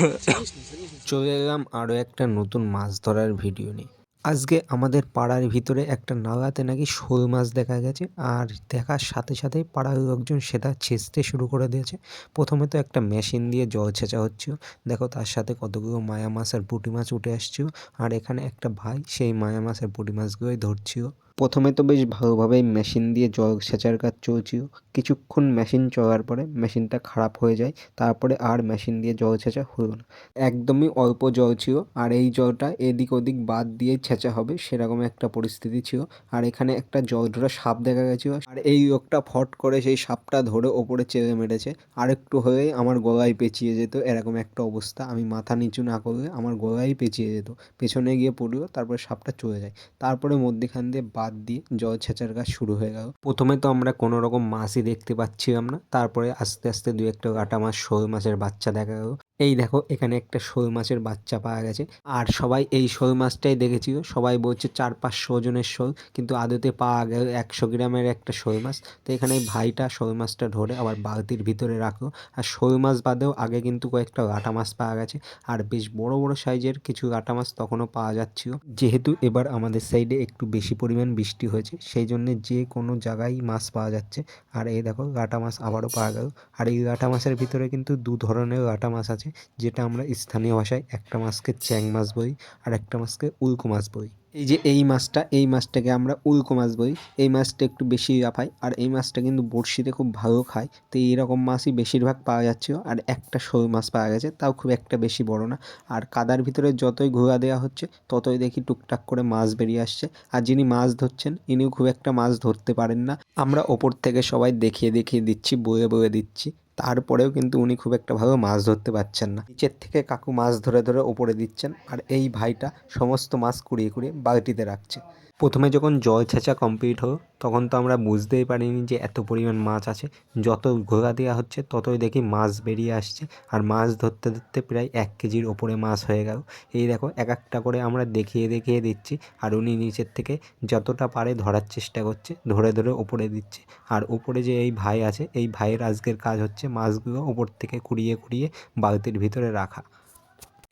চলে এলাম আরও একটা নতুন মাছ ধরার ভিডিও নিয়ে। আজকে আমাদের পাড়ার ভিতরে একটা নালাতে নাকি শোল মাছ দেখা গেছে, আর দেখার সাথে সাথেই পাড়ার লোকজন সেটা ছেঁচতে শুরু করে দিয়েছে। প্রথমে তো একটা মেশিন দিয়ে জল ছেঁচা হচ্ছিল, দেখো তার সাথে কতগুলো মায়া মাছ আর পুঁটি মাছ উঠে আসছিল, আর এখানে একটা ভাই সেই মায়া মাছ আর পুঁটি মাছগুলোই ধরছিল। প্রথমে তো বেশ ভালোভাবেই মেশিন দিয়ে জল সেচার কাজ চলছিল। কিছুক্ষণ মেশিন চলার পরে মেশিনটা খারাপ হয়ে যায়, তারপরে আর মেশিন দিয়ে জল ছেঁচা হলো না। একদমই অল্প জল ছিল, আর এই জলটা এদিক ওদিক বাদ দিয়ে ছেঁচা হবে সেরকম একটা পরিস্থিতি ছিল। আর এখানে একটা জল ধরা সাপ দেখা গেছিল, আর এই লোকটা ফট করে সেই সাপটা ধরে ওপরে চেড়ে মেরেছে। আর একটু হলেই আমার গলায় পেঁচিয়ে যেত, এরকম একটা অবস্থা। আমি মাথা নিচু না করলে আমার গলায় পেঁচিয়ে যেত। পেছনে গিয়ে পড়ল, তারপরে সাপটা চলে যায়। তারপরে মধ্যেখান দিয়ে বাদ দিয়ে জল ছেঁচার কাজ শুরু হয়ে গেল। প্রথমে তো আমরা কোনো রকম মাছই দেখতে পাচ্ছিলাম না। তারপরে আস্তে আস্তে দু একটা কাটা মাছ, শোল মাছের বাচ্চা দেখা গেল। এই দেখো, এখানে একটা শোল মাছের বাচ্চা পাওয়া গেছে। আর সবাই এই শোল মাছটাই দেখেছিল। সবাই বলছে চার পাঁচশো ওজনের শোল, কিন্তু আদতে পাওয়া গেল একশো গ্রামের একটা শোল মাছ। তো এখানে ভাইটা শোল মাছটা ধরে আবার বালতির ভিতরে রাখল। আর শোল মাছ বাদেও আগে কিন্তু কয়েকটা গাটা মাছ পাওয়া গেছে। আর বেশ বড় বড় সাইজের কিছু গাটা মাছ তখনও পাওয়া যাচ্ছিল। যেহেতু এবার আমাদের সাইডে একটু বেশি পরিমাণ বৃষ্টি হয়েছে, সেই জন্য যে কোনো জায়গায় মাছ পাওয়া যাচ্ছে। আর এই দেখো গাটা মাছ আবারও পাওয়া গেল। আর এই গাটা মাছের ভিতরে কিন্তু দু ধরনের গাটা মাছ আছে। যেটা আমরা স্থানীয় ভাষায় একটা মাছকে চ্যাং মাছ বলি আর একটা মাছকে উল্কো মাছ বলি। এই যে এই মাছটা, এই মাছটাকে আমরা উল্কো মাছ বলি। এই মাছটা একটু বেশি লাফায় আর এই মাছটা কিন্তু বড়শিতে খুব ভালো খায়। তো এইরকম মাছই বেশিরভাগ পাওয়া যাচ্ছিল আর একটা শোল মাছ পাওয়া গেছে, তাও খুব একটা বেশি বড় না। আর কাদার ভিতরে যতই ঘোরা দেওয়া হচ্ছে, ততই দেখি টুকটাক করে মাছ বেরিয়ে আসছে। আর যিনি মাছ ধরছেন, ইনিও খুব একটা মাছ ধরতে পারেন না। আমরা ওপর থেকে সবাই দেখিয়ে দেখিয়ে দিচ্ছি, বয়ে বয়ে দিচ্ছি। তারপরেও কিন্তু উনি খুব একটা ভাবে মাছ ধরতে পারছেন না। নিচের থেকে কাকু মাছ ধরে ধরে ওপরে দিচ্ছেন। আর এই ভাইটা সমস্ত মাছ কুড়িয়ে কুড়িয়ে বালতিতে রাখছে। প্রথমে যখন জল ছেঁচা কমপ্লিট হলো, তখন তো আমরা বুঝতেই পারিনি যে এত পরিমাণ মাছ আছে। যত ঘোরা দেওয়া হচ্ছে, ততই দেখি মাছ বেরিয়ে আসছে। আর মাছ ধরতে ধরতে প্রায় এক কেজির ওপরে মাছ হয়ে গেল। এই দেখো, এক একটা করে আমরা দেখিয়ে দেখিয়ে দিচ্ছি। আর উনি নিচের থেকে যতটা পারে ধরার চেষ্টা করছে, ধরে ধরে ওপরে দিচ্ছে। আর ওপরে যে এই ভাই আছে, এই ভাইয়ের আজকের কাজ হচ্ছে মাছগুলো ওপর থেকে কুড়িয়ে কুড়িয়ে বালতির ভিতরে রাখা।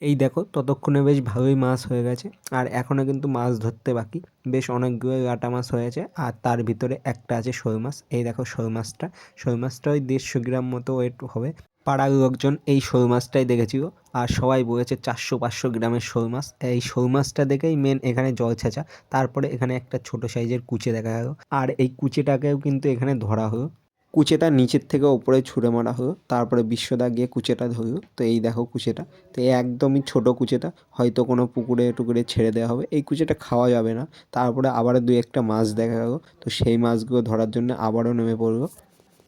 এই দেখো, ততক্ষণে বেশ ভালোই মাছ হয়ে গেছে। আর এখনও কিন্তু মাছ ধরতে বাকি। বেশ অনেকগুলো গাটা মাছ হয়েছে আর তার ভিতরে একটা আছে শোল মাছ। এই দেখো শোল মাছটা। শোল মাছটা ওই দেড়শো গ্রাম মতো ওয়েট হবে। পাড়ার লোকজন এই শোল মাছটাই দেখেছিল। আর সবাই বলেছে চারশো পাঁচশো গ্রামের শোল মাছ। এই শোল মাছটা দেখেই মেন এখানে জল ছেঁচা। তারপরে এখানে একটা ছোট সাইজের কুচে দেখা গেল। আর এই কুচেটাকেও কিন্তু এখানে ধরা হলো। কুচেটা নিচের থেকে ওপরে ছুঁড়ে মারা হলো, তারপরে বিশ্বদা গিয়ে কুচেটা ধরলো। তো এই দেখো কুচেটা। তো এই একদমই ছোট কুচেটা, হয়তো কোনো পুকুরে টুকুরে ছেড়ে দেওয়া হবে। এই কুচেটা খাওয়া যাবে না। তারপরে আবারও দু একটা মাছ দেখা গেল। তো সেই মাছগুলো ধরার জন্য আবারও নেমে পড়ল।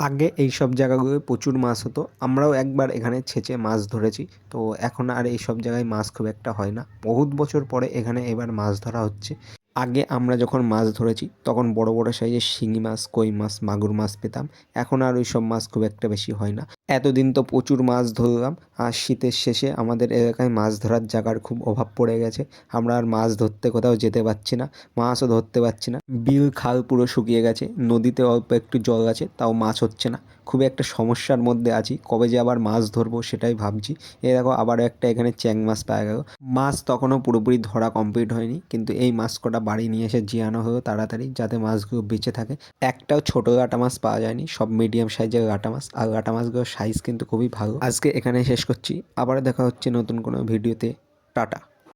আগে এই সব জায়গাগুলোয় প্রচুর মাছ হতো। আমরাও একবার এখানে ছেঁচে মাছ ধরেছি। তো এখন আর এই সব জায়গায় মাছ খুব একটা হয় না। বহুত বছর পরে এখানে এবার মাছ ধরা হচ্ছে। আগে আমরা যখন মাছ ধরেছি, তখন বড় বড় সাইজের শিঙি মাছ, কই মাছ, মাগুর মাছ পেতাম। এখন আর ওই সব মাছ খুব একটা বেশি হয় না। এতদিন তো প্রচুর মাছ ধরলাম, আর শীতের শেষে আমাদের এলাকায় মাছ ধরার জায়গার খুব অভাব পড়ে গেছে। আমরা আর মাছ ধরতে কোথাও যেতে পারছি না, মাছও ধরতে পারছি না। বিল খাল পুরো শুকিয়ে গেছে, নদীতে অল্প একটু জল আছে, তাও মাছ হচ্ছে না। খুবই একটা সমস্যার মধ্যে আছি, কবে যে আবার মাছ ধরবো সেটাই ভাবছি। এ দেখো, আবারও একটা এখানে চ্যাং মাছ পাওয়া গেল। মাছ তখনও পুরোপুরি ধরা কমপ্লিট হয়নি, কিন্তু এই মাছ কটা বাড়ি নিয়ে এসে জিয়ানো হলো তাড়াতাড়ি যাতে মাছগুলো বেঁচে থাকে। একটাও ছোট গাটা মাছ পাওয়া যায়নি, সব মিডিয়াম সাইজের গাটা মাছ। আর গাটা মাছগুলোর সাইজ কিন্তু খুবই ভালো। আজকে এখানে শেষ করছি। আবার দেখা হচ্ছে নতুন কোনো ভিডিওতে টাটা।